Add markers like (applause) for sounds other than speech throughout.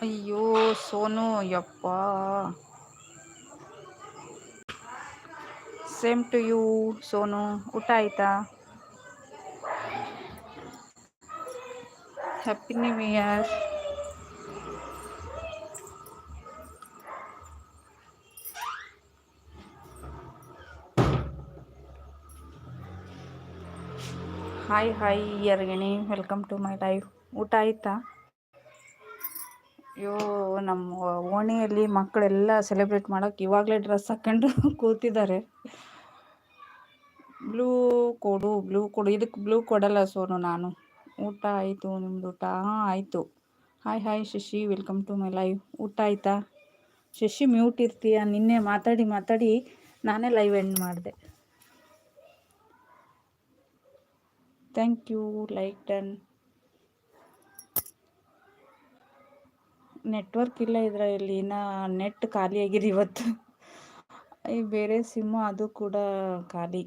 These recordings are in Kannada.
ಅಯ್ಯೋ, ಸೋನು, ಯಪ್ಪ. Same to you Sonu. ಊಟ ಆಯ್ತಾ? Happy new year hi hi ಯರ್ಗಿಣಿ welcome to my life ಊಟ ಆಯ್ತಾ? ಅಯ್ಯೋ ನಮ್ಮ ಓಣಿಯಲ್ಲಿ ಮಕ್ಕಳೆಲ್ಲ ಸೆಲೆಬ್ರೇಟ್ ಮಾಡೋಕ್ಕೆ ಇವಾಗಲೇ ಡ್ರೆಸ್ ಹಾಕ್ಕೊಂಡು (laughs) ಕೂತಿದ್ದಾರೆ. ಬ್ಲೂ ಕೊಡು ಬ್ಲೂ ಕೊಡು. ಇದಕ್ಕೆ ಬ್ಲೂ ಕೊಡಲ್ಲ ಸೋನು ನಾನು. ಊಟ ಆಯಿತು ನಿಮ್ಮದು ಊಟ? ಹಾಂ, ಆಯಿತು. Hi hi Shashi. Welcome to my live ಊಟ ಆಯಿತಾ? ಶಶಿ ಮ್ಯೂಟ್ ಇರ್ತೀಯ? ನಿನ್ನೆ ಮಾತಾಡಿ ಮಾತಾಡಿ ನಾನೇ ಲೈವ್ ಎಂಡ್ ಮಾಡಿದೆ. Thank you like done network ಇಲ್ಲ ಇದರಲ್ಲಿ. ನಾ ನೆಟ್ ಖಾಲಿ ಆಗಿದೆ ಇವತ್ತು. ಈ ಬೇರೆ ಸಿಮ್ಮು ಅದು ಕೂಡ ಖಾಲಿ.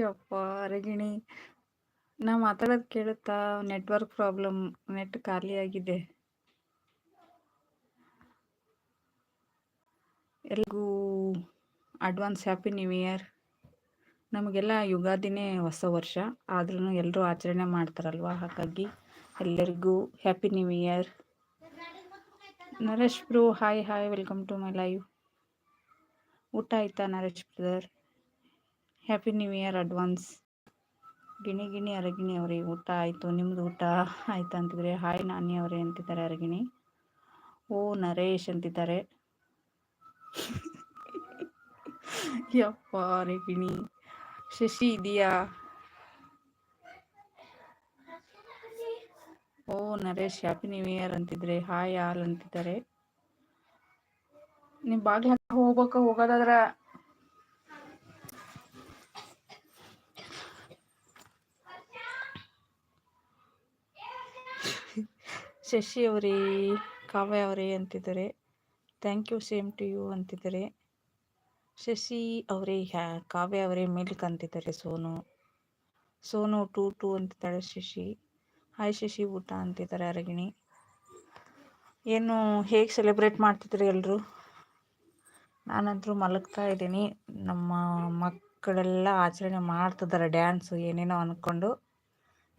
ಯಪ್ಪ ರಗಿಣಿ ನಾ ಮಾತಾಡೋದು ಕೇಳುತ್ತಾ? ನೆಟ್ವರ್ಕ್ ಪ್ರಾಬ್ಲಮ್ ನೆಟ್ ಖಾಲಿ ಎಲ್ರಿಗೂ ಅಡ್ವಾನ್ಸ್ ಹ್ಯಾಪಿ ನ್ಯೂ ಇಯರ್ ನಮಗೆಲ್ಲ ಯುಗಾದಿನೇ ಹೊಸ ವರ್ಷ. ಆದ್ರೂ ಎಲ್ಲರೂ ಆಚರಣೆ ಮಾಡ್ತಾರಲ್ವ? ಹಾಗಾಗಿ ಎಲ್ಲರಿಗೂ happy new year Naresh bro hi hi welcome to my live ಊಟ ಆಯ್ತಾ Naresh brother happy new year advance ಗಿಣಿ ಗಿಣಿ, ಅರಗಿಣಿ ಅವರೇ, ಊಟ ಆಯಿತು. ನಿಮ್ಮದು ಊಟ ಆಯ್ತಾ ಅಂತಿದ್ರೆ? ಹಾಯ್ ನಾನಿ ಅವರೇ ಅಂತಿದ್ದಾರೆ ಅರಗಿಣಿ. ಓ, ನರೇಶ್ ಅಂತಿದ್ದಾರೆ. ಯಪ್ಪ ರೇಗಿಣಿ ಶಶಿ ಇದೆಯಾ? ಓ, ನರೇಶ್ ಹ್ಯಾಪಿ ನ್ಯೂ ಇಯರ್ ಅಂತಿದ್ರೆ. ಹಾಯ್ ಆಲ್ ಅಂತಿದ್ದಾರೆ. ನಿಮ್ ಬಾಗ್ಲ ಹೋಗ್ಬೇಕ, ಹೋಗೋದಾದ್ರ ಶಶಿ ಅವರೇ, ಕಾವ್ಯ ಅವರೇ ಅಂತಿದ್ದಾರೆ. Thank you same to you ಅಂತಿದ್ದಾರೆ. ಶಶಿ ಅವರೇ ಹ್ಯಾ, ಕಾವ್ಯ ಅವರೇ ಮಿಲ್ಕ್ ಅಂತಿದ್ದಾರೆ ಸೋನು. ಸೋನು ಟೂ ಟೂ ಅಂತಿದ್ದಾಳೆ ಶಶಿ. ಹಾಯ್ ಶಶಿ, ಊಟ ಅಂತಿದ್ದಾರೆ ಅರಗಿಣಿ. ಏನು ಹೇಗೆ ಸೆಲೆಬ್ರೇಟ್ ಮಾಡ್ತಿದ್ರಿ ಎಲ್ಲರೂ ನಾನಂತರೂ ಮಲಗ್ತಾ ಇದ್ದೀನಿ. ನಮ್ಮ ಮಕ್ಕಳೆಲ್ಲ ಆಚರಣೆ ಮಾಡ್ತಿದ್ದಾರೆ ಡ್ಯಾನ್ಸು, ಏನೇನೋ ಅಂದ್ಕೊಂಡು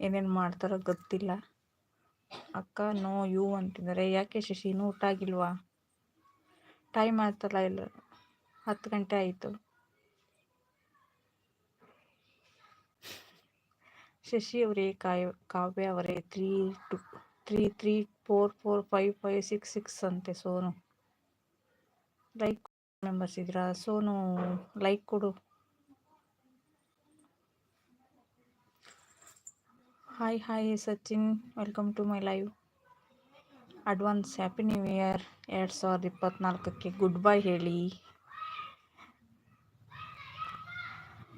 ಏನೇನು ಮಾಡ್ತಾರೋ ಗೊತ್ತಿಲ್ಲ. ಅಕ್ಕ, ನೋ, ಯು ಅಂತಿದ್ದಾರೆ. ಯಾಕೆ ಶಶಿ? ಇನ್ನೂ ಊಟ ಆಗಿಲ್ವಾ? ಟೈಮ್ ಆಯ್ತಲ್ಲ ಇಲ್ಲ ಹತ್ತು ಗಂಟೆ ಆಯಿತು. ಶಶಿ ಅವರೇ ಕಾಯ್, ಕಾವ್ಯ ಅವರೇ three two three three four four five five six six ಅಂತೆ ಸೋನು. ಲೈಕ್ ಮೆಂಬರ್ಸ್ ಇದ್ದೀರಾ? ಸೋನು ಲೈಕ್ ಕೊಡು. Hi hi Sachin welcome to my live advance happy new year. ಎರಡು ಸಾವಿರದ ಇಪ್ಪತ್ತ್ನಾಲ್ಕಕ್ಕೆ ಗುಡ್ ಬೈ ಹೇಳಿ.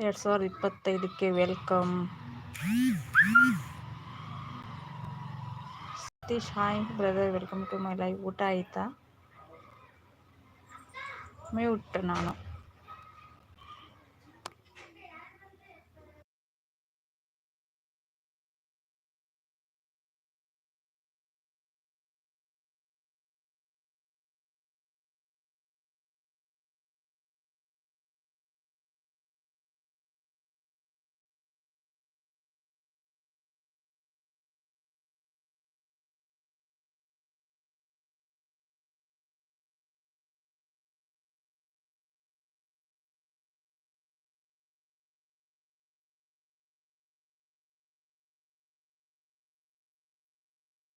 ಎರಡು ಸಾವಿರದ ಇಪ್ಪತ್ತೈದಕ್ಕೆ welcome. Satish, hi brother, welcome to my live. ಊಟ ಆಯಿತಾ? ಮ್ಯೂಟ್ ನಾನು.